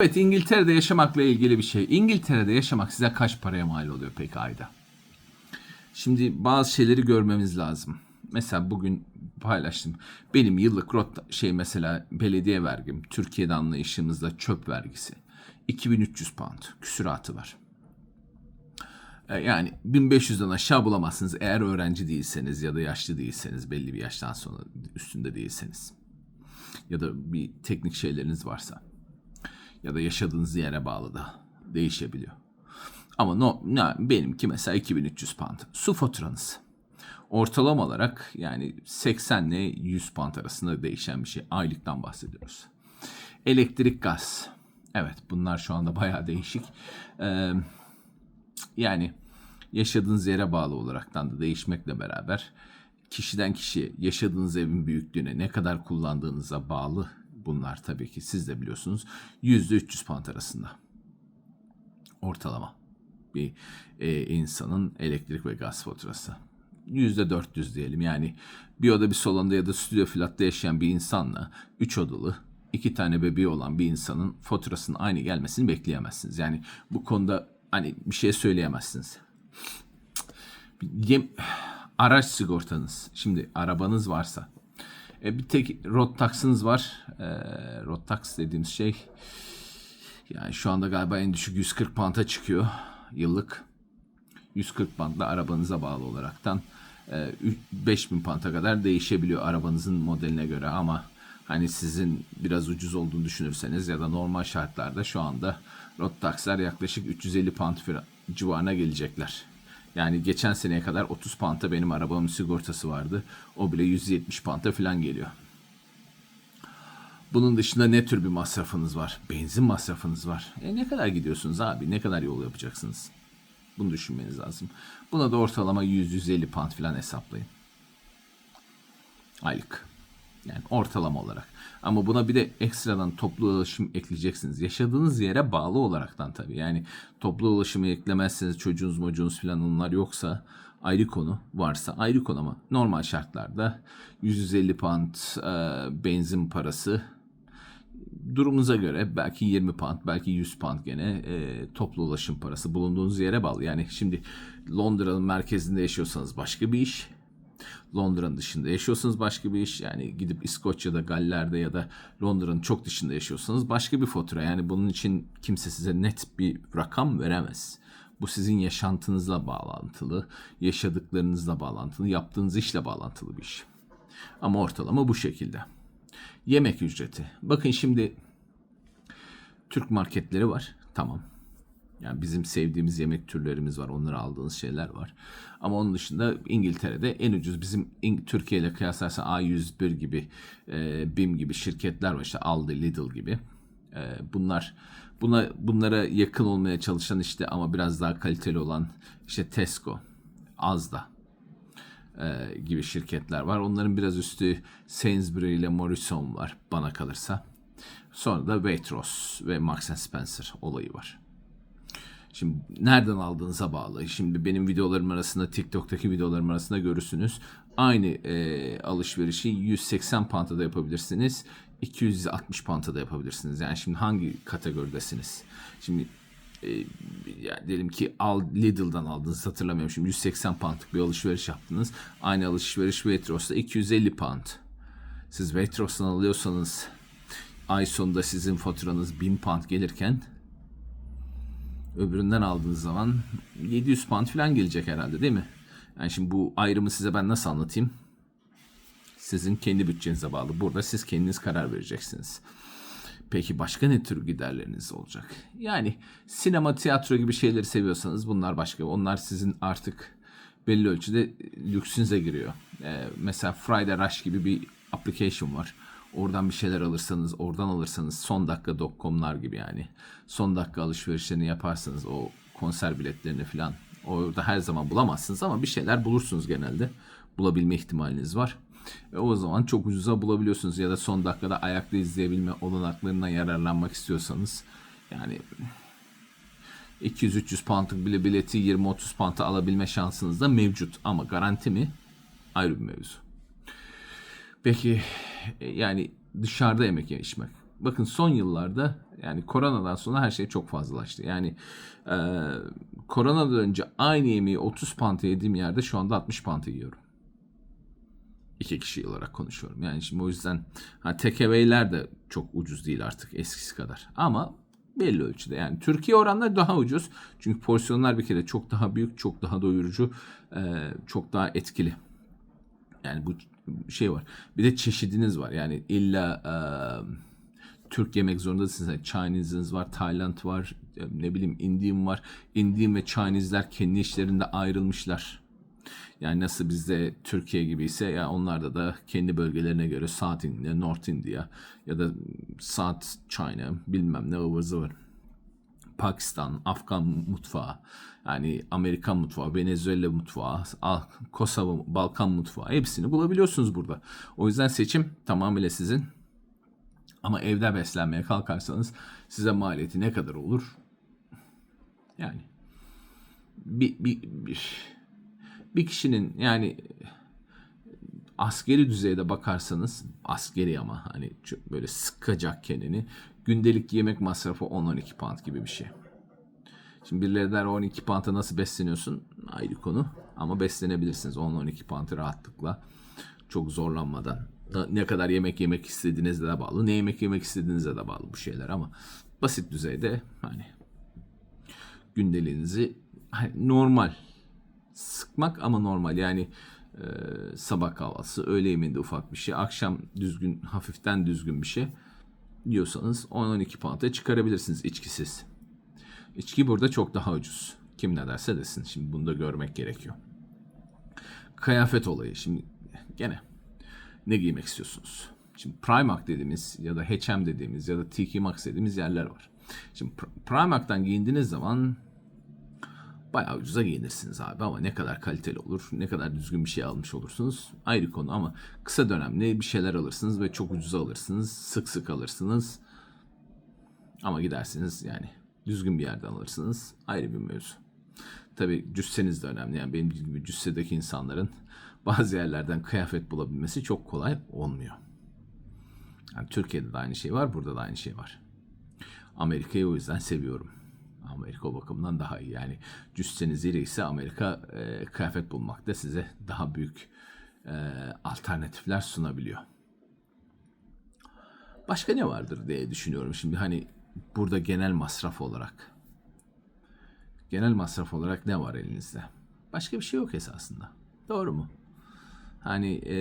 Evet İngiltere'de yaşamakla ilgili bir şey. İngiltere'de yaşamak size kaç paraya mal oluyor peki ayda? Şimdi bazı şeyleri görmemiz lazım. Mesela bugün paylaştım. Benim yıllık rot şey mesela belediye vergim, Türkiye'de anlayışımızda çöp vergisi. 2300 pound küsuratı var. E, Yani 1500'den aşağı bulamazsınız eğer öğrenci değilseniz ya da yaşlı değilseniz belli bir yaştan sonra üstünde değilseniz. Ya da bir teknik şeyleriniz varsa ya da yaşadığınız yere bağlı da değişebiliyor. Ama no, ne, benimki mesela 2300 pound. Su faturanız. Ortalama olarak yani 80 ile 100 pound arasında değişen bir şey. Aylıktan bahsediyoruz. Elektrik, gaz. Evet bunlar şu anda bayağı değişik. Ee, yani yaşadığınız yere bağlı olaraktan da değişmekle beraber kişiden kişiye yaşadığınız evin büyüklüğüne ne kadar kullandığınıza bağlı bunlar tabii ki siz de biliyorsunuz %300 pound arasında ortalama bir e, insanın elektrik ve gaz faturası. %400 diyelim yani bir oda bir salonda ya da stüdyo flatta yaşayan bir insanla 3 odalı iki tane bebeği olan bir insanın faturasının aynı gelmesini bekleyemezsiniz. Yani bu konuda hani bir şey söyleyemezsiniz. Yem, araç sigortanız. Şimdi arabanız varsa e, bir tek road tax'ınız var. E, road tax dediğimiz şey yani şu anda galiba en düşük 140 pound'a çıkıyor yıllık. 140 poundla arabanıza bağlı olaraktan e, 5000 pound'a kadar değişebiliyor arabanızın modeline göre ama hani sizin biraz ucuz olduğunu düşünürseniz ya da normal şartlarda şu anda road tax'lar yaklaşık 350 pound civarına gelecekler. Yani geçen seneye kadar 30 pound'a benim arabamın sigortası vardı. O bile 170 pound'a falan geliyor. Bunun dışında ne tür bir masrafınız var? Benzin masrafınız var. E ne kadar gidiyorsunuz abi? Ne kadar yol yapacaksınız? Bunu düşünmeniz lazım. Buna da ortalama 100-150 pound falan hesaplayın. Aylık. Yani ortalama olarak. Ama buna bir de ekstradan toplu ulaşım ekleyeceksiniz. Yaşadığınız yere bağlı olaraktan tabii. Yani toplu ulaşımı eklemezseniz çocuğunuz mocuğunuz falan onlar yoksa ayrı konu varsa ayrı konu ama normal şartlarda 150 pound e, benzin parası durumunuza göre belki 20 pound belki 100 pound gene e, toplu ulaşım parası bulunduğunuz yere bağlı. Yani şimdi Londra'nın merkezinde yaşıyorsanız başka bir iş. Londra'nın dışında yaşıyorsanız başka bir iş. Yani gidip İskoçya'da, Galler'de ya da Londra'nın çok dışında yaşıyorsanız başka bir fatura. Yani bunun için kimse size net bir rakam veremez. Bu sizin yaşantınızla bağlantılı, yaşadıklarınızla bağlantılı, yaptığınız işle bağlantılı bir iş. Ama ortalama bu şekilde. Yemek ücreti. Bakın şimdi Türk marketleri var. Tamam. Yani bizim sevdiğimiz yemek türlerimiz var. Onları aldığınız şeyler var. Ama onun dışında İngiltere'de en ucuz bizim Türkiye ile kıyaslarsa A101 gibi, e, BİM gibi şirketler var. İşte Aldi, Lidl gibi. E, bunlar buna bunlara yakın olmaya çalışan işte ama biraz daha kaliteli olan işte Tesco, Asda e, gibi şirketler var. Onların biraz üstü Sainsbury ile Morrison var bana kalırsa. Sonra da Waitrose ve Marks Spencer olayı var. Şimdi nereden aldığınıza bağlı. Şimdi benim videolarım arasında TikTok'taki videolarım arasında görürsünüz. Aynı e, alışverişi 180 pound'a da yapabilirsiniz. 260 pound'a da yapabilirsiniz. Yani şimdi hangi kategoridesiniz? Şimdi e, diyelim ki al, Lidl'dan aldınız hatırlamıyorum şimdi 180 poundlık bir alışveriş yaptınız. Aynı alışveriş Waitrose'da 250 pound. Siz Waitrose'dan alıyorsanız ay sonunda sizin faturanız 1000 pound gelirken öbüründen aldığınız zaman 700 pound falan gelecek herhalde değil mi? Yani şimdi bu ayrımı size ben nasıl anlatayım? Sizin kendi bütçenize bağlı. Burada siz kendiniz karar vereceksiniz. Peki başka ne tür giderleriniz olacak? Yani sinema, tiyatro gibi şeyleri seviyorsanız bunlar başka. Onlar sizin artık belli ölçüde lüksünüze giriyor. Ee, mesela Friday Rush gibi bir application var. Oradan bir şeyler alırsanız, oradan alırsanız son dakika .com'lar gibi yani. Son dakika alışverişlerini yaparsanız o konser biletlerini falan orada her zaman bulamazsınız ama bir şeyler bulursunuz genelde. Bulabilme ihtimaliniz var. Ve o zaman çok ucuza bulabiliyorsunuz ya da son dakikada ayakta izleyebilme olanaklarından yararlanmak istiyorsanız yani 200-300 poundlık bile bileti 20-30 pound'a alabilme şansınız da mevcut ama garanti mi? Ayrı bir mevzu. Peki e, yani dışarıda yemek içmek. bakın son yıllarda yani koronadan sonra her şey çok fazlalaştı. Yani e, koronadan önce aynı yemeği 30 panta yediğim yerde şu anda 60 panta yiyorum. İki kişi olarak konuşuyorum. Yani şimdi o yüzden ha, tekeveyler de çok ucuz değil artık eskisi kadar. Ama belli ölçüde yani Türkiye oranla daha ucuz. Çünkü porsiyonlar bir kere çok daha büyük, çok daha doyurucu, e, çok daha etkili. Yani bu şey var. Bir de çeşidiniz var. Yani illa e, Türk yemek zorundasınız. Yani Chinese'iniz var, Tayland var, ne bileyim Indian var. Indian ve Chinese'ler kendi işlerinde ayrılmışlar. Yani nasıl bizde Türkiye gibi ise ya onlarda da kendi bölgelerine göre South India, North India ya da South China bilmem ne ıvır zıvır. Pakistan, Afgan mutfağı, yani Amerikan mutfağı, Venezuela mutfağı, Kosova, Balkan mutfağı hepsini bulabiliyorsunuz burada. O yüzden seçim tamamıyla sizin. Ama evde beslenmeye kalkarsanız size maliyeti ne kadar olur? Yani bir, bir, bir, bir kişinin yani askeri düzeyde bakarsanız askeri ama hani böyle sıkacak kendini gündelik yemek masrafı 10-12 pound gibi bir şey. Şimdi birileri der 12 pound'a nasıl besleniyorsun? Ayrı konu. Ama beslenebilirsiniz 10-12 pound'ı rahatlıkla. Çok zorlanmadan. Ne kadar yemek yemek istediğinizde de bağlı. Ne yemek yemek istediğinize de bağlı bu şeyler ama basit düzeyde hani gündeliğinizi hani normal sıkmak ama normal yani e, sabah kahvaltısı, öğle yemeğinde ufak bir şey, akşam düzgün, hafiften düzgün bir şey yiyorsanız 10-12 pound'a çıkarabilirsiniz içkisiz. İçki burada çok daha ucuz. Kim ne derse desin. Şimdi bunu da görmek gerekiyor. Kıyafet olayı. Şimdi gene ne giymek istiyorsunuz? Şimdi Primark dediğimiz ya da H&M dediğimiz ya da TK Maxx dediğimiz yerler var. Şimdi Pr- Primark'tan giyindiğiniz zaman bayağı ucuza giyinirsiniz abi ama ne kadar kaliteli olur, ne kadar düzgün bir şey almış olursunuz ayrı konu ama kısa dönemli bir şeyler alırsınız ve çok ucuza alırsınız, sık sık alırsınız. Ama gidersiniz yani düzgün bir yerden alırsınız ayrı bir mevzu. Tabi cüsseniz de önemli yani benim gibi cüssedeki insanların bazı yerlerden kıyafet bulabilmesi çok kolay olmuyor. Yani Türkiye'de de aynı şey var, burada da aynı şey var. Amerika'yı o yüzden seviyorum. Amerika o bakımdan daha iyi. Yani cüsseniz iri ise Amerika e, kıyafet bulmakta size daha büyük e, alternatifler sunabiliyor. Başka ne vardır diye düşünüyorum şimdi hani burada genel masraf olarak. Genel masraf olarak ne var elinizde? Başka bir şey yok esasında. Doğru mu? Hani e,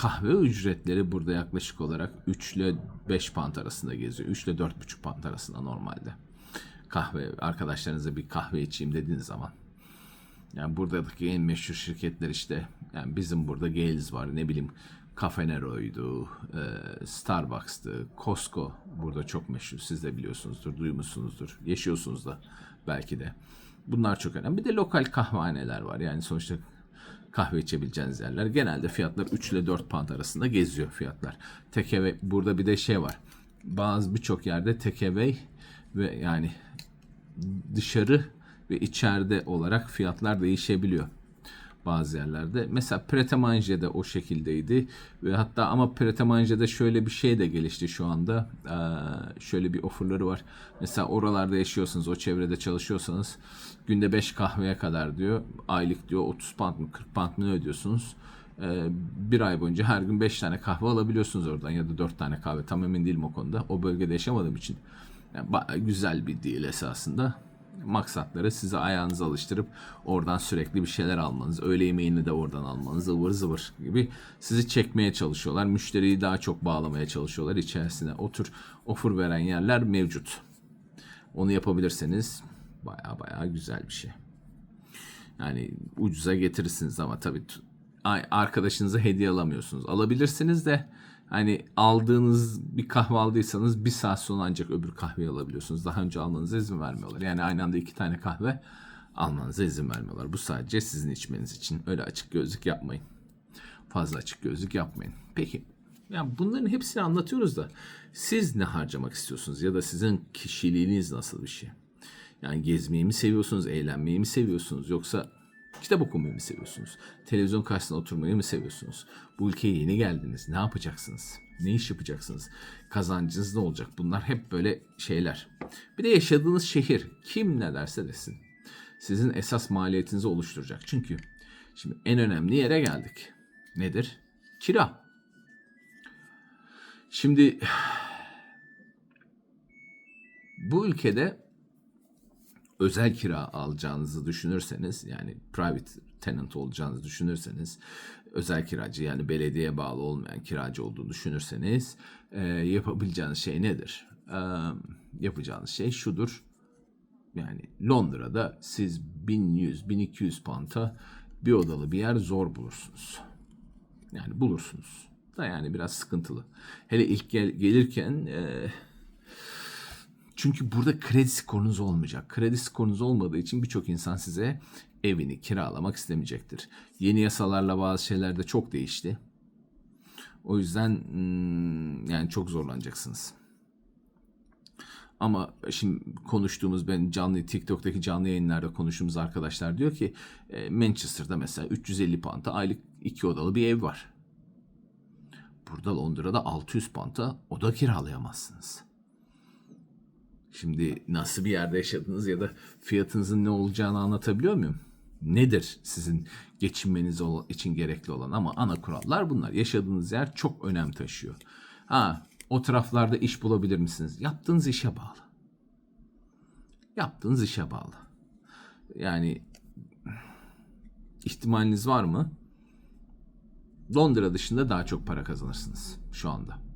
kahve ücretleri burada yaklaşık olarak 3 ile 5 pound arasında geziyor. 3 ile 4,5 pound arasında normalde. Kahve, arkadaşlarınıza bir kahve içeyim dediğiniz zaman. Yani buradaki en meşhur şirketler işte yani bizim burada Gales var ne bileyim Cafe Nero'ydu, e, Starbucks'tı, Costco burada çok meşhur. Siz de biliyorsunuzdur, duymuşsunuzdur, yaşıyorsunuz da belki de. Bunlar çok önemli. Bir de lokal kahvehaneler var. Yani sonuçta kahve içebileceğiniz yerler. Genelde fiyatlar 3 ile 4 pound arasında geziyor fiyatlar. Tekeve burada bir de şey var. Bazı birçok yerde tekeve ve yani dışarı ve içeride olarak fiyatlar değişebiliyor bazı yerlerde. Mesela Pret de o şekildeydi ve hatta ama Pret de şöyle bir şey de gelişti şu anda. Ee, şöyle bir offerları var. Mesela oralarda yaşıyorsanız, o çevrede çalışıyorsanız günde 5 kahveye kadar diyor. Aylık diyor 30 pound mı 40 pound mı ödüyorsunuz? Ee, bir ay boyunca her gün 5 tane kahve alabiliyorsunuz oradan ya da 4 tane kahve. Tam emin değilim o konuda. O bölgede yaşamadığım için. Yani güzel bir deal esasında maksatları size ayağınızı alıştırıp oradan sürekli bir şeyler almanız, öğle yemeğini de oradan almanız, ıvır zıvır gibi sizi çekmeye çalışıyorlar. Müşteriyi daha çok bağlamaya çalışıyorlar içerisine. O tür offer veren yerler mevcut. Onu yapabilirseniz baya baya güzel bir şey. Yani ucuza getirirsiniz ama tabii arkadaşınıza hediye alamıyorsunuz. Alabilirsiniz de hani aldığınız bir kahve aldıysanız bir saat sonra ancak öbür kahveyi alabiliyorsunuz. Daha önce almanıza izin vermiyorlar. Yani aynı anda iki tane kahve almanıza izin vermiyorlar. Bu sadece sizin içmeniz için. Öyle açık gözlük yapmayın. Fazla açık gözlük yapmayın. Peki yani bunların hepsini anlatıyoruz da siz ne harcamak istiyorsunuz ya da sizin kişiliğiniz nasıl bir şey? Yani gezmeyi mi seviyorsunuz, eğlenmeyi mi seviyorsunuz yoksa kitap okumayı mı seviyorsunuz? Televizyon karşısında oturmayı mı seviyorsunuz? Bu ülkeye yeni geldiniz. Ne yapacaksınız? Ne iş yapacaksınız? Kazancınız ne olacak? Bunlar hep böyle şeyler. Bir de yaşadığınız şehir kim ne derse desin. Sizin esas maliyetinizi oluşturacak. Çünkü şimdi en önemli yere geldik. Nedir? Kira. Şimdi bu ülkede özel kira alacağınızı düşünürseniz yani private tenant olacağınızı düşünürseniz özel kiracı yani belediyeye bağlı olmayan kiracı olduğunu düşünürseniz e, yapabileceğiniz şey nedir? E, yapacağınız şey şudur. Yani Londra'da siz 1100-1200 panta bir odalı bir yer zor bulursunuz. Yani bulursunuz. Da yani biraz sıkıntılı. Hele ilk gel- gelirken e, çünkü burada kredi skorunuz olmayacak. Kredi skorunuz olmadığı için birçok insan size evini kiralamak istemeyecektir. Yeni yasalarla bazı şeyler de çok değişti. O yüzden hmm, yani çok zorlanacaksınız. Ama şimdi konuştuğumuz ben canlı TikTok'taki canlı yayınlarda konuştuğumuz arkadaşlar diyor ki e, Manchester'da mesela 350 panta aylık iki odalı bir ev var. Burada Londra'da 600 panta oda kiralayamazsınız. Şimdi nasıl bir yerde yaşadınız ya da fiyatınızın ne olacağını anlatabiliyor muyum? Nedir sizin geçinmeniz için gerekli olan ama ana kurallar bunlar. Yaşadığınız yer çok önem taşıyor. Ha, o taraflarda iş bulabilir misiniz? Yaptığınız işe bağlı. Yaptığınız işe bağlı. Yani ihtimaliniz var mı? Londra dışında daha çok para kazanırsınız şu anda.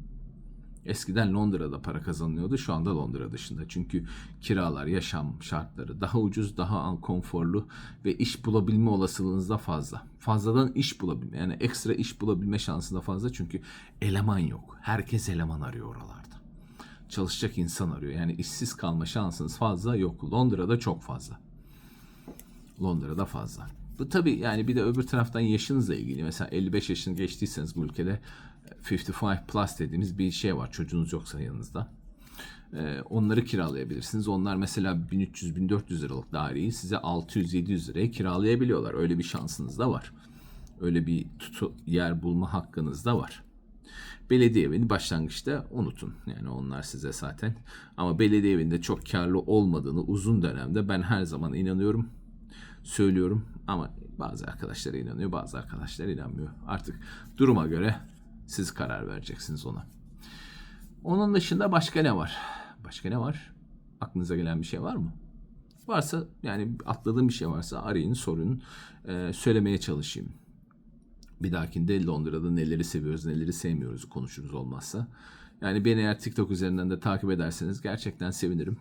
Eskiden Londra'da para kazanılıyordu. Şu anda Londra dışında. Çünkü kiralar, yaşam şartları daha ucuz, daha konforlu ve iş bulabilme olasılığınız da fazla. Fazladan iş bulabilme yani ekstra iş bulabilme şansı da fazla çünkü eleman yok. Herkes eleman arıyor oralarda. Çalışacak insan arıyor. Yani işsiz kalma şansınız fazla yok. Londra'da çok fazla. Londra'da fazla. Bu tabii yani bir de öbür taraftan yaşınızla ilgili. Mesela 55 yaşını geçtiyseniz bu ülkede 55 plus dediğimiz bir şey var. Çocuğunuz yoksa yanınızda. Ee, onları kiralayabilirsiniz. Onlar mesela 1300-1400 liralık daireyi size 600-700 liraya kiralayabiliyorlar. Öyle bir şansınız da var. Öyle bir tutu yer bulma hakkınız da var. Belediye evini başlangıçta unutun. Yani onlar size zaten. Ama belediye evinde çok karlı olmadığını uzun dönemde ben her zaman inanıyorum. Söylüyorum ama bazı arkadaşlar inanıyor, bazı arkadaşlar inanmıyor. Artık duruma göre siz karar vereceksiniz ona. Onun dışında başka ne var? Başka ne var? Aklınıza gelen bir şey var mı? Varsa yani atladığım bir şey varsa arayın, sorun, Ee, söylemeye çalışayım. Bir dahakinde Londra'da neleri seviyoruz, neleri sevmiyoruz konuşuruz olmazsa. Yani beni eğer TikTok üzerinden de takip ederseniz gerçekten sevinirim.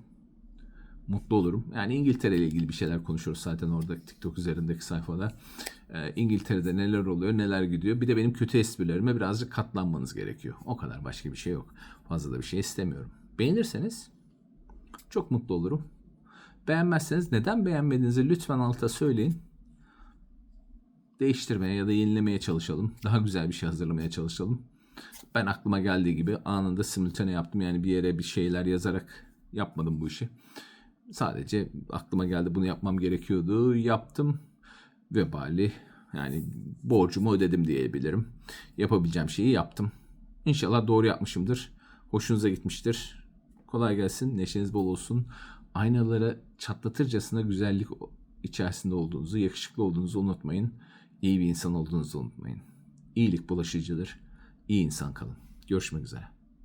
Mutlu olurum. Yani İngiltere ile ilgili bir şeyler konuşuyoruz zaten orada TikTok üzerindeki sayfada. Ee, İngiltere'de neler oluyor, neler gidiyor. Bir de benim kötü esprilerime birazcık katlanmanız gerekiyor. O kadar başka bir şey yok. Fazla da bir şey istemiyorum. Beğenirseniz çok mutlu olurum. Beğenmezseniz neden beğenmediğinizi lütfen alta söyleyin. Değiştirmeye ya da yenilemeye çalışalım. Daha güzel bir şey hazırlamaya çalışalım. Ben aklıma geldiği gibi anında simultane yaptım. Yani bir yere bir şeyler yazarak yapmadım bu işi. Sadece aklıma geldi bunu yapmam gerekiyordu. Yaptım. Vebali yani borcumu ödedim diyebilirim. Yapabileceğim şeyi yaptım. İnşallah doğru yapmışımdır. Hoşunuza gitmiştir. Kolay gelsin. Neşeniz bol olsun. Aynalara çatlatırcasına güzellik içerisinde olduğunuzu, yakışıklı olduğunuzu unutmayın. İyi bir insan olduğunuzu unutmayın. İyilik bulaşıcıdır. İyi insan kalın. Görüşmek üzere.